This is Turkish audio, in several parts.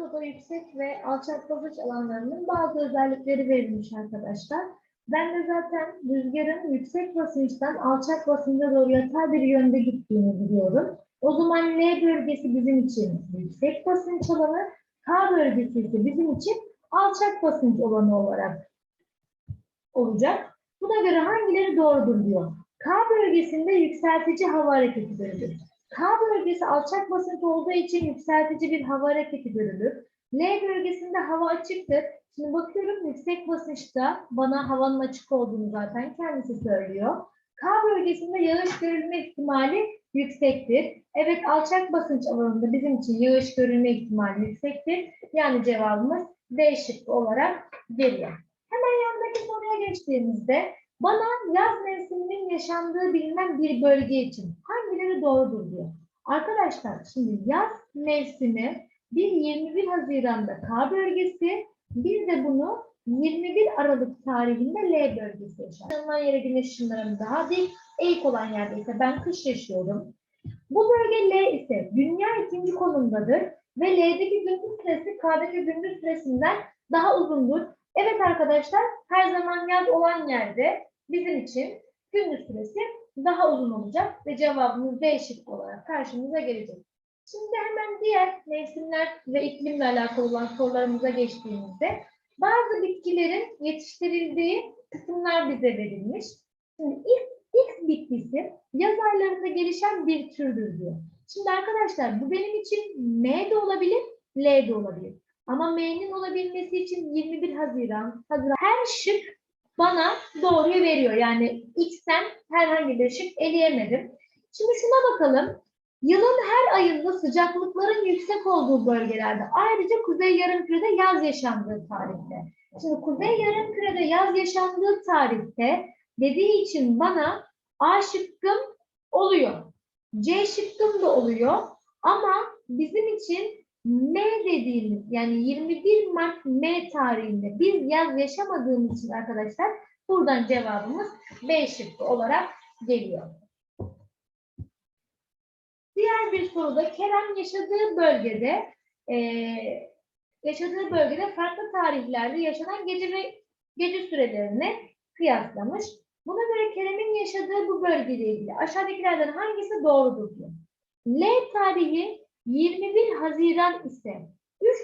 tabloda yüksek ve alçak basınç alanlarının bazı özellikleri verilmiş arkadaşlar. Ben de zaten rüzgarın yüksek basınçtan alçak basınca doğru yatay bir yönde gittiğini biliyorum. O zaman L bölgesi bizim için yüksek basınç alanı, K bölgesi ise bizim için alçak basınç alanı olarak olacak. Buna göre hangileri doğrudur diyor. K bölgesinde yükseltici hava hareketi görülür. K bölgesi alçak basınç olduğu için yükseltici bir hava hareketi görülür. L bölgesinde hava açıktır. Şimdi bakıyorum yüksek basınçta bana havanın açık olduğunu zaten kendisi söylüyor. K bölgesinde yağış görülme ihtimali yüksektir. Evet alçak basınç alanında bizim için yağış görülme ihtimali yüksektir. Yani cevabımız D şıkkı olarak geliyor. Hemen yanındaki soruya geçtiğimizde bana yaz mevsiminin yaşandığı bilinen bir bölge için hangileri doğrudur diyor. Arkadaşlar şimdi yaz mevsimi bir 21 Haziran'da K bölgesi bir de bunu 21 Aralık tarihinde L bölgesi yaşar. Yaşanılan yere güneş ışınlarının daha dik, eğik olan yerde ise ben kış yaşıyorum. Bu bölge L ise dünya ikinci konumdadır ve L'deki gündüz süresi K'daki gündüz süresinden daha uzundur. Evet arkadaşlar her zaman yaz olan yerde bizim için gündüz süresi daha uzun olacak ve cevabımız D şıkkı olarak karşımıza gelecek. Şimdi hemen diğer mevsimler ve iklimle alakalı olan sorularımıza geçtiğimizde bazı bitkilerin yetiştirildiği kısımlar bize verilmiş. Şimdi X, X bitkisi yaz aylarında gelişen bir türdür diyor. Şimdi arkadaşlar bu benim için M de olabilir, L de olabilir. Ama M'nin olabilmesi için 21 Haziran, Haziran her şık bana doğruyu veriyor. Yani X'ten herhangi bir şık eleyemedim. Şimdi şuna bakalım. Yılın her ayında sıcaklıkların yüksek olduğu bölgelerde ayrıca Kuzey Yarımküre'de yaz yaşandığı tarihte. Şimdi Kuzey Yarımküre'de yaz yaşandığı tarihte dediği için bana A şıkkım oluyor. C şıkkım da oluyor. Ama bizim için M dediğimiz yani 21 Mart M tarihinde biz yaz yaşamadığımız için arkadaşlar buradan cevabımız B şıkkı olarak geliyor. Diğer bir soruda Kerem yaşadığı bölgede eee, yaşadığı bölgede farklı tarihlerde yaşanan gece ve gece sürelerini kıyaslamış. Buna göre Kerem'in yaşadığı bu bölgeyle ilgili aşağıdakilerden hangisi doğrudur diyor. L tarihi 21 Haziran ise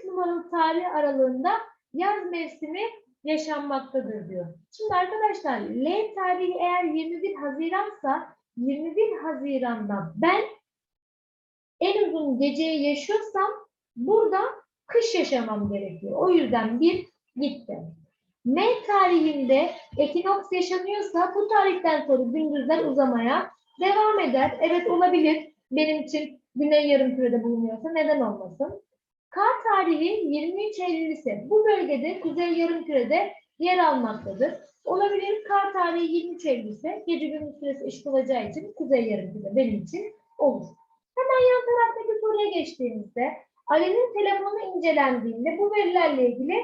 3 numaralı tarih aralığında yaz mevsimi yaşanmaktadır diyor. Şimdi arkadaşlar L tarihi eğer 21 Haziransa 21 Haziran'da ben en uzun geceyi yaşıyorsam burada kış yaşamam gerekiyor. O yüzden bir gitti. M tarihinde ekinoks yaşanıyorsa bu tarihten sonra gündüzler uzamaya devam eder. Evet olabilir. Benim için güney yarımkürede bulunuyorsa neden olmasın? K tarihi 23 Eylül ise bu bölgede kuzey yarımkürede yer almaktadır. Olabilir K tarihi 23 Eylül ise gece gündüz süresi eşit olacağı için kuzey yarımkürede benim için olur. Hemen yan taraftaki soruya geçtiğimizde Ali'nin telefonu incelendiğinde bu verilerle ilgili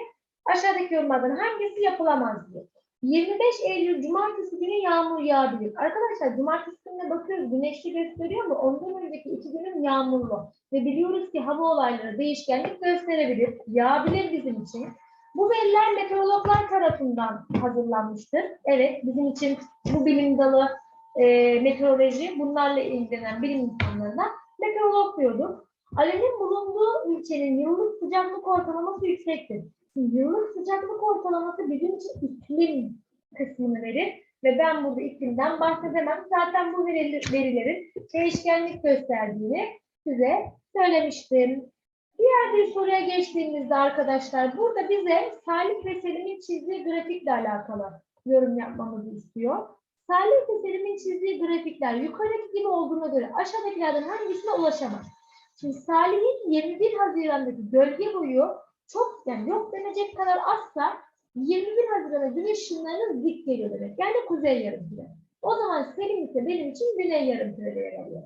aşağıdaki yorumlardan hangisi yapılamaz diyor. 25 Eylül Cumartesi günü yağmur yağabilir. Arkadaşlar Cumartesi gününe bakıyoruz güneşli gösteriyor mu? Ondan önceki iki günün yağmurlu. Ve biliyoruz ki hava olayları değişkenlik gösterebilir. Yağabilir bizim için. Bu veriler meteorologlar tarafından hazırlanmıştır. Evet bizim için bu bilim dalı e, meteoroloji bunlarla ilgilenen bilim insanlarına meteorolog diyorduk. Ali'nin bulunduğu ülkenin yıllık sıcaklık ortalaması yüksektir. Şimdi Yıllık sıcaklık ortalaması bizim için iklim kısmını verir ve ben burada iklimden bahsedemem. Zaten bu verilerin değişkenlik gösterdiğini size söylemiştim. Diğer bir soruya geçtiğimizde arkadaşlar burada bize Salih ve Selim'in çizdiği grafikle alakalı yorum yapmamızı istiyor. Salih ve Selim'in çizdiği grafikler yukarıdaki gibi olduğuna göre aşağıdakilerden hangisine ulaşamaz? Şimdi Salih'in 21 Haziran'daki gölge boyu çok yani yok denecek kadar azsa 21 Haziran'a güneş ışınlarının dik geliyor demek. Yani kuzey yarımküre. O zaman Selim ise benim için güney yarımkürede yer alıyor.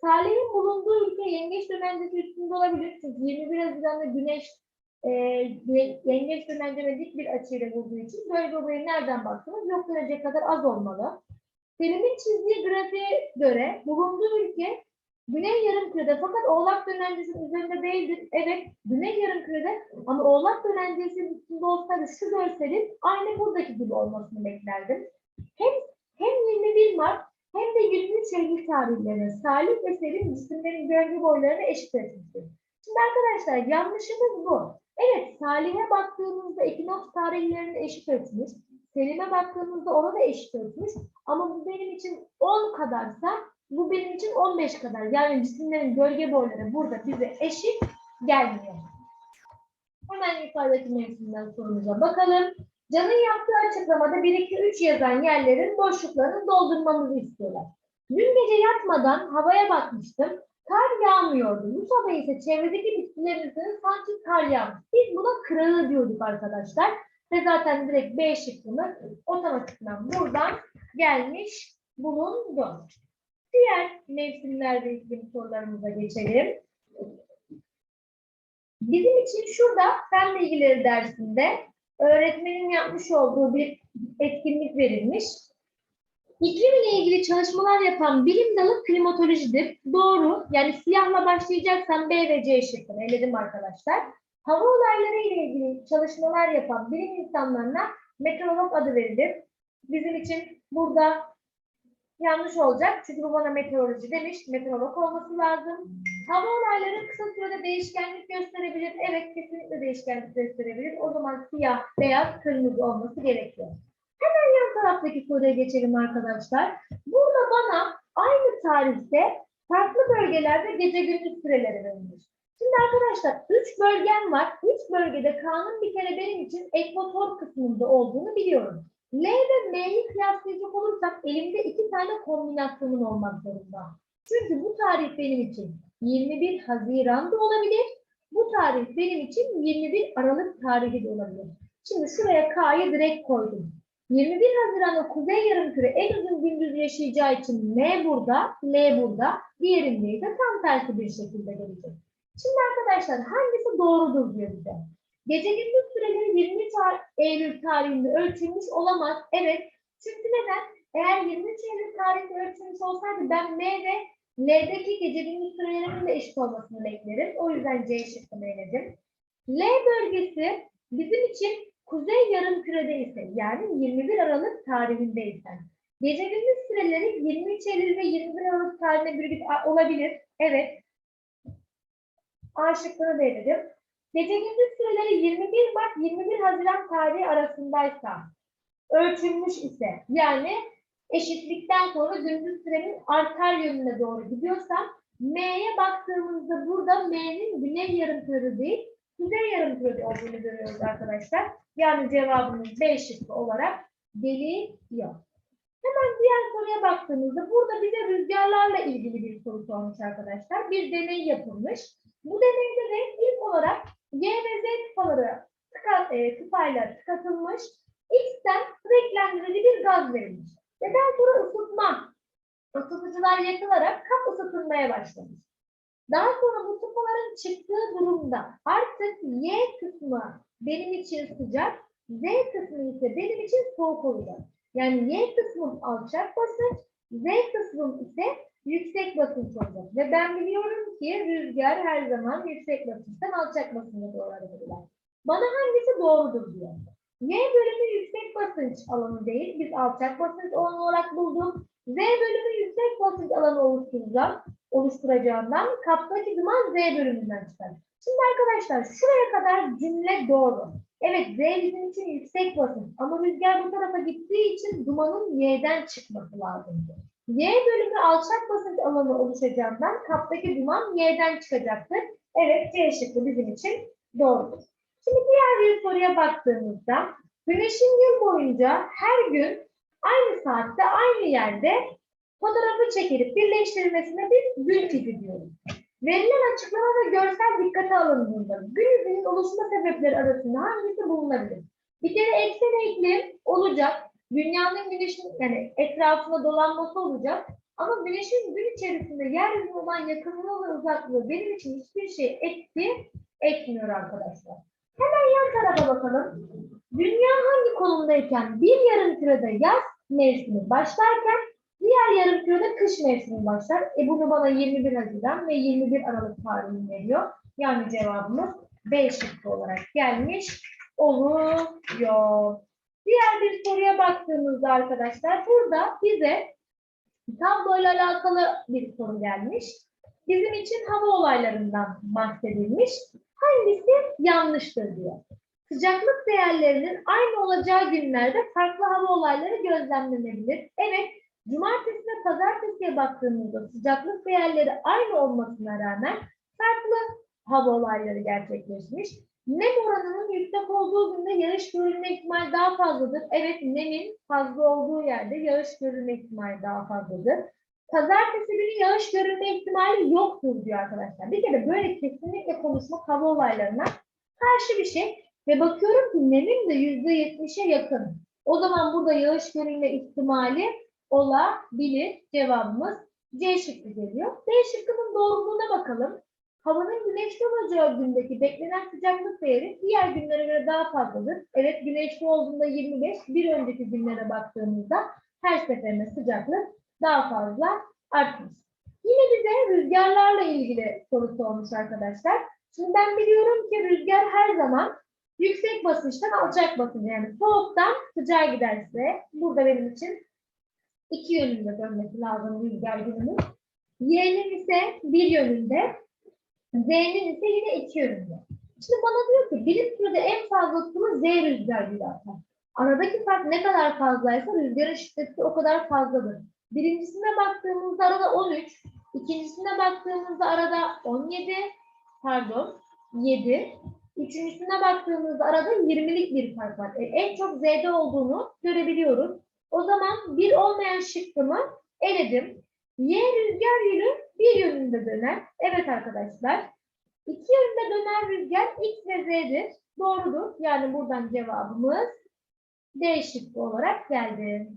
Salih'in bulunduğu ülke yengeç dönemdeki üstünde olabilir. Çünkü 21 Haziran'da güneş e, ye- yengeç dönemde dik bir açıyla vurduğu için gölge boyu nereden baksanız yok denecek kadar az olmalı. Selim'in çizdiği grafiğe göre bulunduğu ülke Güney yarımkürede fakat Oğlak dönencesinin üzerinde değildir. Evet, Güney yarımkürede ama Oğlak dönencesinin üstünde olsaydı şu görselin aynı buradaki gibi olmasını beklerdim. Hem, hem 21 Mart hem de 23 Eylül tarihlerine Salih ve Selim cisimlerin gölge boylarını eşit etmiştir. Şimdi arkadaşlar yanlışımız bu. Evet, Salih'e baktığımızda ekinoks tarihlerini eşit ölçmüş. Selim'e baktığımızda ona da eşit ölçmüş. Ama bu benim için 10 kadarsa bu benim için 15 kadar. Yani cisimlerin gölge boyları burada bize eşit gelmiyor. Hemen yukarıdaki mevsimden sorumuza bakalım. Can'ın yaptığı açıklamada 1, 2, 3 yazan yerlerin boşluklarını doldurmamızı istiyorlar. Dün gece yatmadan havaya bakmıştım. Kar yağmıyordu. Bu sabah ise çevredeki bitkilerin üzerine sanki kar yağmış. Biz buna kırığı diyorduk arkadaşlar. Ve zaten direkt B şıkkını otomatikman buradan gelmiş bulundu. Diğer mevsimlerle ilgili sorularımıza geçelim. Bizim için şurada fen bilgileri dersinde öğretmenin yapmış olduğu bir etkinlik verilmiş. İklim ile ilgili çalışmalar yapan bilim dalı klimatolojidir. Doğru. Yani siyahla başlayacaksam B ve C şıkkını eledim arkadaşlar. Hava olayları ile ilgili çalışmalar yapan bilim insanlarına meteorolog adı verilir. Bizim için burada yanlış olacak. Çünkü bu bana meteoroloji demiş. Meteorolog olması lazım. Hava olayları kısa sürede değişkenlik gösterebilir. Evet kesinlikle değişkenlik gösterebilir. O zaman siyah, beyaz, kırmızı olması gerekiyor. Hemen yan taraftaki soruya geçelim arkadaşlar. Burada bana aynı tarihte farklı bölgelerde gece gündüz süreleri verilmiş. Şimdi arkadaşlar 3 bölgem var. 3 bölgede K'nın bir kere benim için ekvator kısmında olduğunu biliyorum. L ve M'yi kıyaslayacak olursak elimde iki tane kombinasyonum olmak zorunda. Çünkü bu tarih benim için 21 Haziran'da olabilir. Bu tarih benim için 21 Aralık tarihi de olabilir. Şimdi şuraya K'yı direkt koydum. 21 Haziran'da Kuzey Yarımküre en uzun gündüz yaşayacağı için M burada, L burada. Diğerinde ise tam tersi bir şekilde gelecek. Şimdi arkadaşlar hangisi doğrudur diyor bize. Gece gündüz süreleri 20 tar Eylül tarihinde ölçülmüş olamaz. Evet. Çünkü neden? Eğer 23 Eylül tarihinde ölçülmüş olsaydı ben M ve L'deki gece gündüz sürelerinin de eşit olmasını beklerim. O yüzden C şıkkını eledim. L bölgesi bizim için kuzey yarımkürede ise yani 21 Aralık tarihindeyse. Gece gündüz süreleri 23 Eylül ve 21 Aralık tarihinde bir olabilir. Evet. A şıkkını da eledim. Gece gündüz süreleri 21 Mart 21 Haziran tarihi arasındaysa ölçülmüş ise yani eşitlikten sonra gündüz sürenin artar yönüne doğru gidiyorsam M'ye baktığımızda burada M'nin güney yarımkürü değil kuzey yarımkürü olduğunu görüyoruz arkadaşlar. Yani cevabımız B şıkkı olarak geliyor. Hemen diğer soruya baktığımızda burada bize rüzgarlarla ilgili bir soru sormuş arkadaşlar. Bir deney yapılmış. Bu deneyde de ilk olarak Y ve Z tıpaları tıka, e, tıpayla tıkatılmış. X'ten renklendirici bir gaz verilmiş. Ve daha sonra ısıtma. Isıtıcılar yakılarak kap ısıtılmaya başlamış. Daha sonra bu tıpaların çıktığı durumda artık Y kısmı benim için sıcak, Z kısmı ise benim için soğuk olacak. Yani Y kısmım alçak basınç, Z kısmım ise yüksek basınç olacak. Ve ben biliyorum ki rüzgar her zaman yüksek basınçtan alçak basınca doğru hareket Bana hangisi doğrudur diyor. Y bölümü yüksek basınç alanı değil. Biz alçak basınç alanı olarak bulduk. Z bölümü yüksek basınç alanı oluşturacağım, oluşturacağından kaptaki duman Z bölümünden çıkar. Şimdi arkadaşlar şuraya kadar cümle doğru. Evet Z bizim için yüksek basınç ama rüzgar bu tarafa gittiği için dumanın Y'den çıkması lazımdı. Y bölümü alçak basınç alanı oluşacağından kaptaki duman Y'den çıkacaktır. Evet C şıkkı bizim için doğrudur. Şimdi diğer bir soruya baktığımızda Güneşin yıl boyunca her gün aynı saatte aynı yerde fotoğrafı çekilip birleştirilmesine biz gün tipi diyoruz. Verilen açıklama ve görsel dikkate alındığında gün yüzünün oluşma sebepleri arasında hangisi bulunabilir? Bir kere eksen iklim olacak. Dünyanın güneşin yani etrafında dolanması olacak. Ama güneşin gün içerisinde yeryüzüne olan yakınlığı ve uzaklığı benim için hiçbir şey etki etmiyor arkadaşlar. Hemen yan tarafa bakalım. Dünya hangi konumdayken bir yarım kürede yaz mevsimi başlarken Diğer yarım kürede kış mevsimi başlar. E bunu bana 21 Haziran ve 21 Aralık tarihini veriyor. Yani cevabımız B şıkkı olarak gelmiş oluyor. Diğer bir soruya baktığımızda arkadaşlar burada bize tabloyla alakalı bir soru gelmiş. Bizim için hava olaylarından bahsedilmiş. Hangisi yanlıştır diyor. Sıcaklık değerlerinin aynı olacağı günlerde farklı hava olayları gözlemlenebilir. Evet, cumartesi ve pazartesiye baktığımızda sıcaklık değerleri aynı olmasına rağmen farklı hava olayları gerçekleşmiş. Nem oranının yüksek olduğu günde yağış görülme ihtimali daha fazladır. Evet, nemin fazla olduğu yerde yağış görülme ihtimali daha fazladır. Pazartesi günü yağış görülme ihtimali yoktur diyor arkadaşlar. Bir kere böyle kesinlikle konuşmak hava olaylarına karşı bir şey. Ve bakıyorum ki nemin de yüzde yetmişe yakın. O zaman burada yağış görülme ihtimali olabilir. Cevabımız C şıkkı geliyor. D şıkkının doğruluğuna bakalım. Havanın güneşli olacağı gündeki beklenen sıcaklık değeri diğer günlere göre daha fazladır. Evet güneşli olduğunda 25, bir önceki günlere baktığımızda her seferinde sıcaklık daha fazla artmış. Yine bize rüzgarlarla ilgili soru sormuş arkadaşlar. Şimdi ben biliyorum ki rüzgar her zaman yüksek basınçtan alçak basınç yani soğuktan sıcağa giderse burada benim için iki yönünde dönmesi lazım rüzgar gününün. Y'nin ise bir yönünde, Z'nin ise yine iki yönünde. Şimdi bana diyor ki birim sürede en fazla hızlı Z rüzgar gülü atar. Aradaki fark ne kadar fazlaysa rüzgarın şiddeti o kadar fazladır. Birincisine baktığımızda arada 13, ikincisine baktığımızda arada 17, pardon 7, üçüncüsüne baktığımızda arada 20'lik bir fark var. E, en çok Z'de olduğunu görebiliyoruz. O zaman bir olmayan şıkkımı eledim. Y rüzgar yönü bir yönünde döner. Evet arkadaşlar. İki yönünde dönen rüzgar X ve Z'dir. Doğrudur. Yani buradan cevabımız D şıkkı olarak geldi.